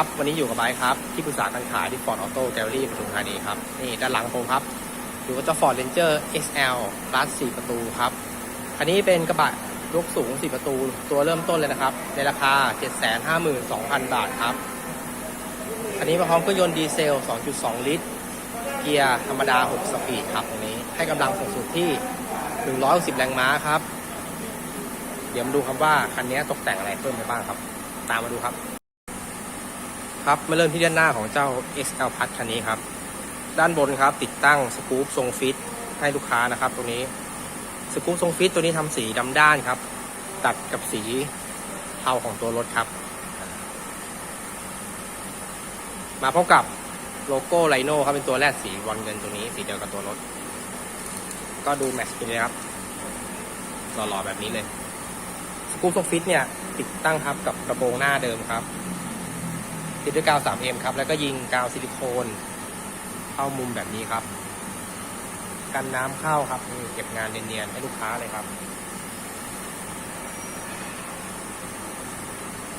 ครับ วันนี้อยู่กับไบค์ครับ ที่ปรึกษาการขายที่ฟอร์ดออโต้แกลลี่ปทุมธานีครับ นี่ด้านหลังผมครับ อยู่กับเจ้าฟอร์ดเรนเจอร์ XL คลาส4ประตูครับ คันนี้เป็นกระบะยกสูง4ประตูตัวเริ่มต้นเลยนะครับ ในราคา 752,000 บาทครับคันนี้มาพร้อมเครื่องยนต์ดีเซล 2.2 ลิตร เกียร์ธรรมดา 6 สปีดครับตรงนี้ ให้กำลังสูงสุดที่160แรงม้าครับ เดี๋ยวมาดูครับว่าคันนี้ตกแต่งอะไรเพิ่มไปบ้างครับ ตามมาดูครับ ครับมาเริ่มที่ด้านหน้าของเจ้า XL พัดคันนี้ครับ ด้านบนครับติดตั้งสกู๊ปทรงฟิตให้ลูกค้านะครับตรงนี้สกู๊ปทรงฟิตตัวนี้ทำสีดำด้านครับ ตัดกับสีเทาของตัวรถครับ มาพบกับโลโก้ไลโน่ครับเป็นตัวแรกสีบอลเงินตัวนี้สีเดียวกับตัวรถ ก็ดูแมทช์ไปเลยครับหล่อๆแบบนี้เลยสกู๊ปทรงฟิตเนี่ยติดตั้งครับกับกระโปรงหน้าเดิมครับ ติดด้วยกาว 3M ครับ แล้วก็ยิงกาวซิลิโคนเข้ามุมแบบนี้ครับ กันน้ำเข้าครับเก็บงานเนียนๆให้ลูกค้าเลยครับ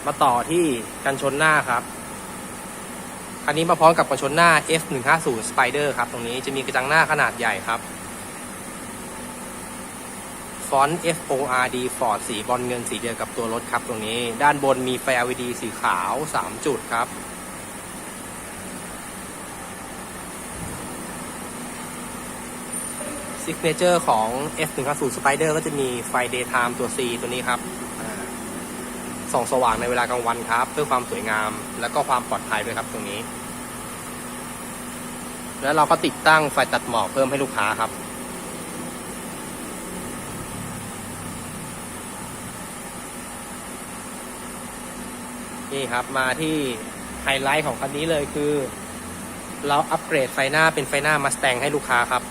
มาต่อที่กันชนหน้าครับคันนี้มาพร้อมกับกันชนหน้า F150 Spider ครับ ตรงนี้จะมีกระจังหน้าขนาดใหญ่ครับ ฟอนต์ FORD Ford สีบอลเงินสีเดียวกับตัวรถครับตรงนี้ ด้านบนมีไฟ LED สีขาว 3 จุดครับ ซิกเนเจอร์ของ F150 Spider ก็จะมีไฟ Daytime ตัว C ตัวนี้ครับส่องสว่างในเวลากลางวันครับ เพื่อความสวยงามและก็ความปลอดภัยด้วยครับตรงนี้ แล้วเราก็ติดตั้งไฟตัดหมอกเพิ่มให้ลูกค้าครับ นี่ครับมาที่ไฮไลท์ของคันนี้เลยคือ เราอัปเกรดไฟหน้าเป็นไฟหน้ามาส t ตงให้ลูกค้าครับ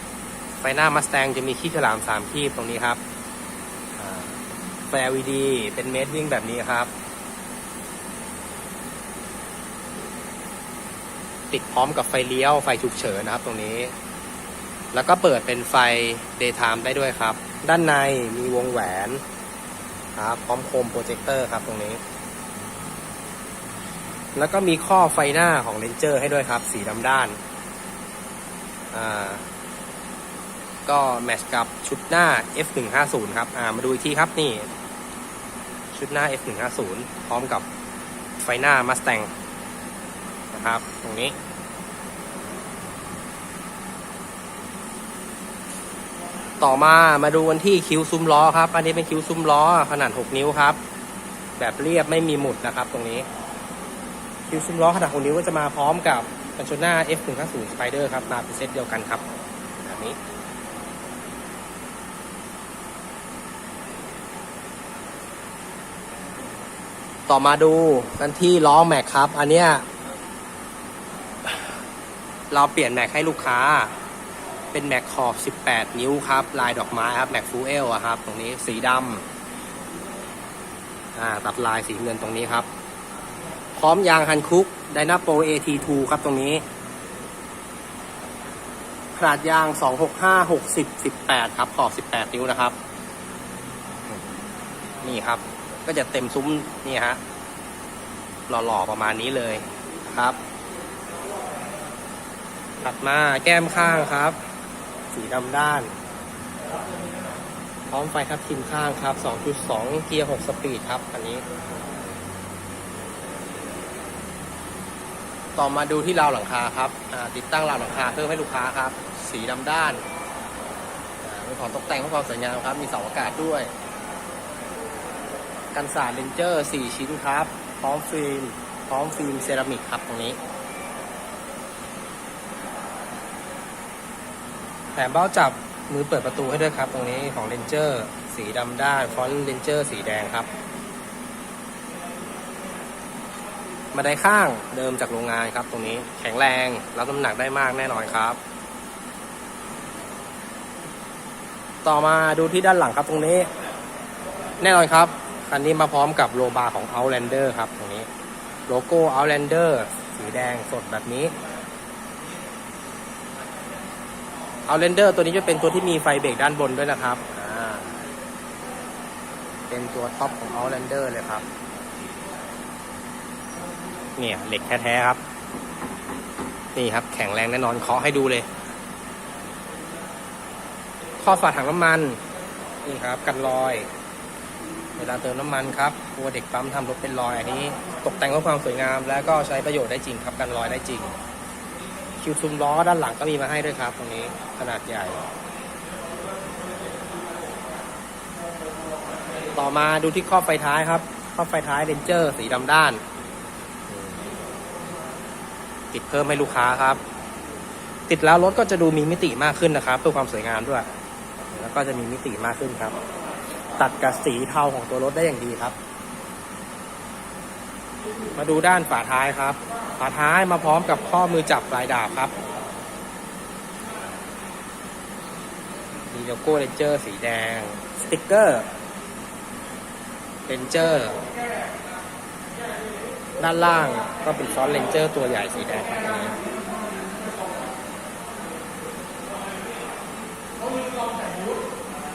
ไฟหน้ามาส t ตงจะมีขี้ฉลามสามขี้ตรงนี้ครับอ่าไฟ LED เป็นเมดวิ่งแบบนี้ครับ ติดพร้อมกับไฟเลี้ยวไฟฉุกเฉินนะครับตรงนี้ แล้วก็เปิดเป็นไฟ daytime ได้ด้วยครับ ด้านในมีวงแหวนครับพร้อมโคมโปรเจคเตอร์ครับตรงนี้ แล้วก็มีข้อไฟหน้าของเลนเจอร์ให้ด้วยครับ สีดำด้าน อ่า ก็แมทช์กับชุดหน้า F150 ครับ อ่า มาดูอีกทีครับนี่ ชุดหน้า F150 พร้อมกับไฟหน้า Mustang นะครับ ตรงนี้ ต่อมามาดูกันที่คิ้วซุ้มล้อครับ อันนี้เป็นคิ้วซุ้มล้อขนาด 6 นิ้วครับ แบบเรียบไม่มีหมุดนะครับตรงนี้ คิวซุ้มล้อขนาด6นิ้วก็จะมาพร้อมกับกันชนหน้า F150 Spider ครับ มาเป็นเซตเดียวกันครับแบบนี้ต่อมาดูกันที่ล้อแม็กครับ อันเนี้ยเราเปลี่ยนแม็กให้ลูกค้า เป็นแม็กขอบ 18 นิ้วครับ ลายดอกไม้ครับแม็กฟูเอลครับ ตรงนี้สีดำอ่าตัดลายสีเงินตรงนี้ครับ พร้อมยางฮันคุกไดนาโป AT2 ครับตรงนี้ ขนาดยาง 265 60 18 ครับ ขอบ 18 นิ้วนะครับ นี่ครับ ก็จะเต็มซุ้มนี่ฮะ หล่อๆ ประมาณนี้เลยครับ ถัดมาแก้มข้างครับ สีดำด้าน พร้อมไฟทับทิมข้างครับ 2.2 เกียร์ 6 สปีดครับ อันนี้ ต่อมาดูที่ราวหลังคาครับติดตั้งราวหลังคาเพิ่มให้ลูกค้าครับ สีดำด้านอ่าเป็นของตกแต่งเพื่อความสวยงามครับ มีเสาอากาศด้วย กันสาดเลนเจอร์4ชิ้นครับ พร้อมฟิล์ม พร้อมฟิล์มเซรามิกครับตรงนี้แถมเบ้าจับมือเปิดประตูให้ด้วยครับ ตรงนี้ของเลนเจอร์สีดำด้าน ฟอนต์เลนเจอร์สีแดงครับ มาได้ข้างเดิมจากโรงงานครับ ตรงนี้แข็งแรงรับน้ำหนักได้มากแน่นอนครับ ต่อมาดูที่ด้านหลังครับตรงนี้ แน่นอนครับคันนี้มาพร้อมกับโลบาของ Outlander ครับตรงนี้ โลโก้ Outlander สีแดงสดแบบนี้ Outlander ตัวนี้จะเป็นตัวที่มีไฟเบรกด้านบนด้วยนะครับ เป็นตัวท็อปของ Outlander เลยครับ เนี่ยเหล็กแท้ๆครับ นี่ครับ แข็งแรงแน่นอนเคาะให้ดูเลย ข้อฝาถังน้ำมัน นี่ครับ กันรอย เวลาเติมน้ำมันครับกลัวเด็กปั๊มทำรถเป็นรอยอันนี้ ตกแต่งเพื่อความสวยงาม และก็ใช้ประโยชน์ได้จริงครับกันรอยได้จริง คิวซุมล้อด้านหลังก็มีมาให้ด้วยครับ ตรงนี้ขนาดใหญ่ต่อมาดูที่ครอบไฟท้ายครับครอบไฟท้ายเรนเจอร์สีดำด้าน ติดเพิ่มให้ลูกค้าครับ ติดแล้วรถก็จะดูมีมิติมากขึ้นนะครับ เพื่อความสวยงามด้วย แล้วก็จะมีมิติมากขึ้นครับ ตัดกับสีเทาของตัวรถได้อย่างดีครับ มาดูด้านฝาท้ายครับ ฝาท้ายมาพร้อมกับข้อมือจับปลายดาบครับมีโลโก้เรนเจอร์สีแดง สติกเกอร์เรนเจอร์ ด้านล่างก็เป็นฟอนเรนเจอร์ตัวใหญ่สีแดงครับนี้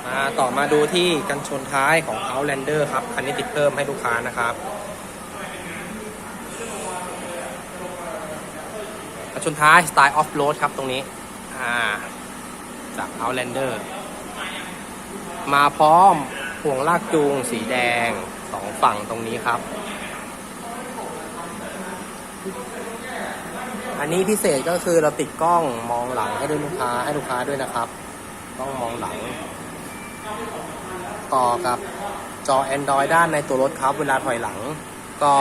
มาต่อมาดูที่กันชนท้ายของ Outlander ครับ คันนี้ติดเพิ่มให้ลูกค้านะครับกันชนท้ายสไตล์ออฟโรดครับตรงนี้อ่าจาก Outlander มาพร้อมห่วงลากจูงสีแดงสองฝั่งตรงนี้ครับ อันนี้พิเศษก็คือเราติดกล้องมองหลังให้ด้วยลูกค้าให้ลูกค้าด้วยนะครับกล้องมองหลัง ต่อกับจอ Android ด้านในตัวรถครับ เวลาถอยหลัง ก็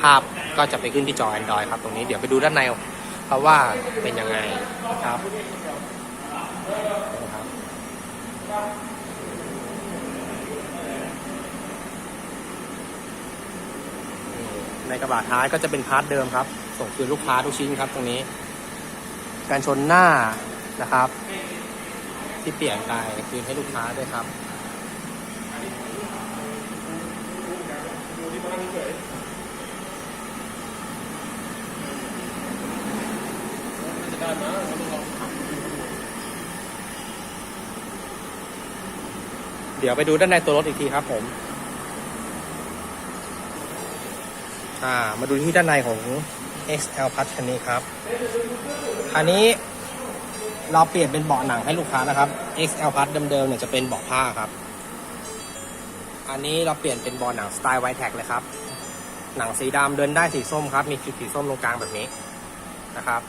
ภาพก็จะไปขึ้นที่จอ Android ครับ ตรงนี้เดี๋ยวไปดูด้านในเพราะว่าเป็นยังไงนะครับนะครับ ในกระบะท้ายก็จะเป็นพาร์ทเดิมครับ ส่งคืนลูกค้าทุกชิ้นครับตรงนี้ การชนหน้านะครับ ที่เปลี่ยนไปคืนให้ลูกค้าด้วยครับเดี๋ยวไปดูด้านในตัวรถอีกทีครับผม อ่า มาดูที่ด้านในของ XL Plus คันนี้ครับ คันนี้เราเปลี่ยนเป็นเบาะหนังให้ลูกค้านะครับ XL Plus เดิมๆเนี่ยจะเป็นเบาะผ้าครับ อันนี้เราเปลี่ยนเป็นเบาะหนังสไตล์ไวแท็กเลยครับ หนังสีดำเดินได้สีส้มครับ มีคลิปสีส้มตรงกลางแบบนี้นะครับ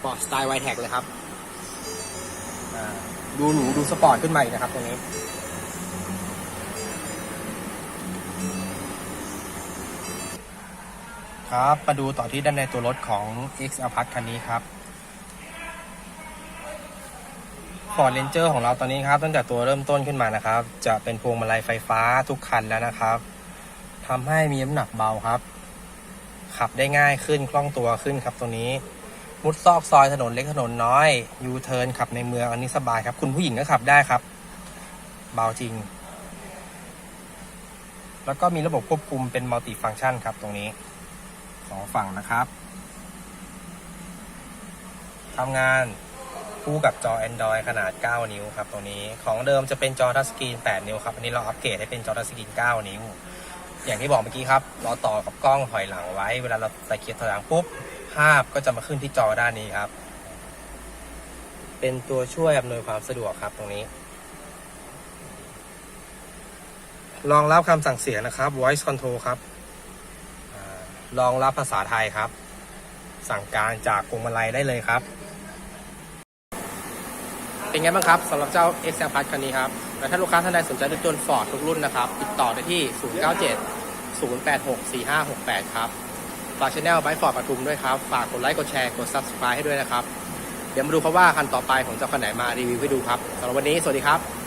เบาะสไตล์ไวแท็กเลยครับ ดูหรูดูสปอร์ตขึ้นมาอีกนะครับตรงนี้ ครับมาดูต่อที่ด้านในตัวรถของ XL Plus คันนี้ครับ Ford Ranger ของเราตอนนี้ครับ ตั้งแต่ตัวเริ่มต้นขึ้นมานะครับ จะเป็นพวงมาลัยไฟฟ้าทุกคันแล้วนะครับทำให้มีน้ำหนักเบาครับ ขับได้ง่ายขึ้นคล่องตัวขึ้นครับตัวนี้ มุดซอกซอยถนนเล็กถนนน้อยยูเทิร์นขับในเมืองอันนี้สบายครับ คุณผู้หญิงก็ขับได้ครับ เบาจริง แล้วก็มีระบบควบคุมเป็นมัลติฟัง c t ชันครับตรงนี้ สองฝั่งนะครับทำงานคู่กับจอ Android ขนาด 9 นิ้วครับตัวนี้ของเดิมจะเป็นจอทัชสกรีน 8 นิ้วครับ อันนี้เราอัปเกรดให้เป็นจอทัชสกรีน 9 นิ้ว อย่างที่บอกเมื่อกี้ครับ เราต่อกับกล้องถอยหลังไว้ เวลาเราใส่เกียร์ถอยหลังปุ๊บ ภาพก็จะมาขึ้นที่จอด้านนี้ครับ เป็นตัวช่วยอำนวยความสะดวกครับตรงนี้ รองรับคำสั่งเสียงนะครับ voice control ครับ รองรับภาษาไทยครับ สั่งการจากพวงมาลัยได้เลยครับ เป็นไงบ้างครับสำหรับเจ้า XL Plus คันนี้ครับและถ้าลูกค้าท่านใดสนใจรถยนต์ Ford ทุกรุ่นนะครับ ติดต่อได้ที่ 097 086 4568 ครับ ฝากช anel ไบฟอร์ดปทุมด้วยครับ ฝากกดไลค์กดแชร์กด subscribe ให้ด้วยนะครับ เดี๋ยวมาดูครับว่าคันต่อไปผมจะเอาคันไหนมารีวิวให้ดูครับสำหรับวันนี้สวัสดีครับ